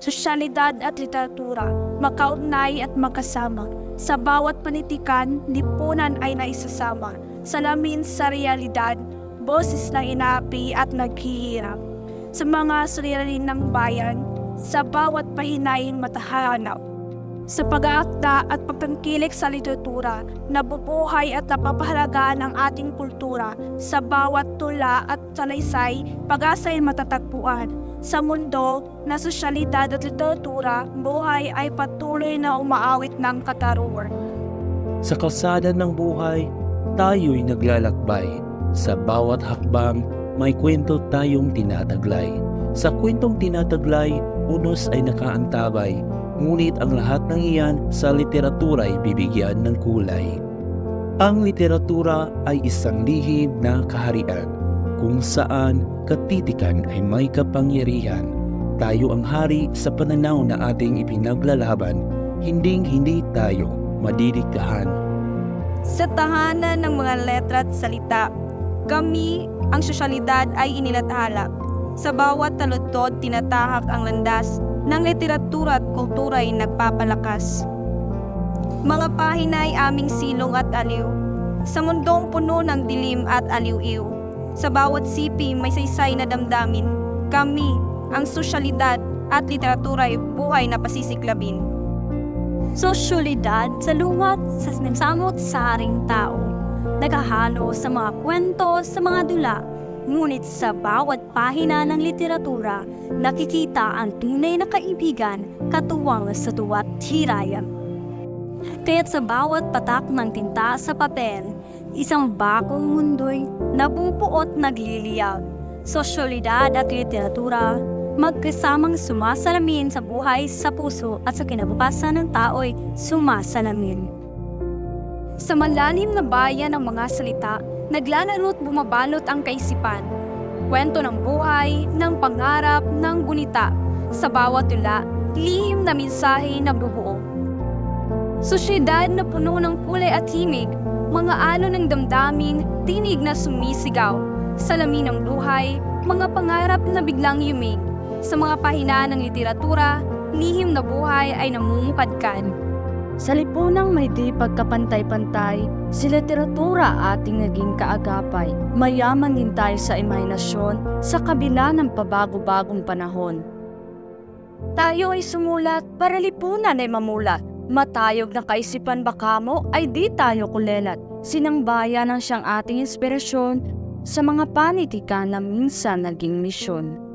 sosyalidad at literatura, makaugnay at magkasama. Sa bawat panitikan, lipunan ay naisasama. Salamin sa realidad, boses na inaapi at naghihirap. Sa mga suliranin ng bayan, sa bawat pahinaing matahanap. Sa pag-aakda at pagtangkilik sa literatura, nabubuhay at napapahalagaan ang ating kultura. Sa bawat tula at salaysay, pag-asa ay matatagpuan. Sa mundo na sosyalidad at literatura, buhay ay patuloy na umaawit ng kataruan. Sa kalsada ng buhay, tayo'y naglalakbay. Sa bawat hakbang, may kwento tayong tinataglay. Sa kwentong tinataglay, unos ay nakaantabay. Ngunit ang lahat ng iyan sa literatura ay bibigyan ng kulay. Ang literatura ay isang lihim na kaharian kung saan katitikan ay may kapangyarihan. Tayo ang hari sa pananaw na ating ipinaglalaban, hinding hindi tayo madidikahan. Sa tahanan ng mga letra at salita, kami, ang sosyalidad ay inilathala. Sa bawat taludtod, tinatahak ang landas ng literatura at kultura ay nagpapalakas. Mga pahina ay aming silong at aliw. Sa mundong puno ng dilim at aliw-iw. Sa bawat sipi may saysay na damdamin. Kami, ang sosyalidad at literatura ay buhay na pasisiklabin. Sosyalidad sa luwat sa samot saring tao. Naghahalo sa mga kwento, sa mga dula. Ngunit sa bawat pahina ng literatura, nakikita ang tunay na kaibigan katuwang sa tuwa't hirayan. Kaya't sa bawat patak ng tinta sa papel, isang bakong mundo'y nabubuot nagliliyab. Sosyalidad at literatura, magkasamang sumasalamin sa buhay, sa puso at sa kinabukasan ng tao'y sumasalamin. Sa malalim na bayan ng mga salita, naglalaro at bumabalot ang kaisipan. Kwento ng buhay, ng pangarap, ng gunita. Sa bawat tula, lihim na mensahe na bubuo. Sosyedad na puno ng kulay at himig, mga alon ng damdamin, tinig na sumisigaw. Salamin ng buhay, mga pangarap na biglang yumig. Sa mga pahina ng literatura, lihim na buhay ay namumukadkad. Sa lipunang may di pagkapantay-pantay, si literatura ating naging kaagapay. Mayaman din tayo sa imahinasyon sa kabila ng pabago-bagong panahon. Tayo ay sumulat para lipunan ay mamulat. Matayog na kaisipan baka mo ay di tayo kulelat. Sinangbayan ang siyang ating inspirasyon sa mga panitikan na minsan naging misyon.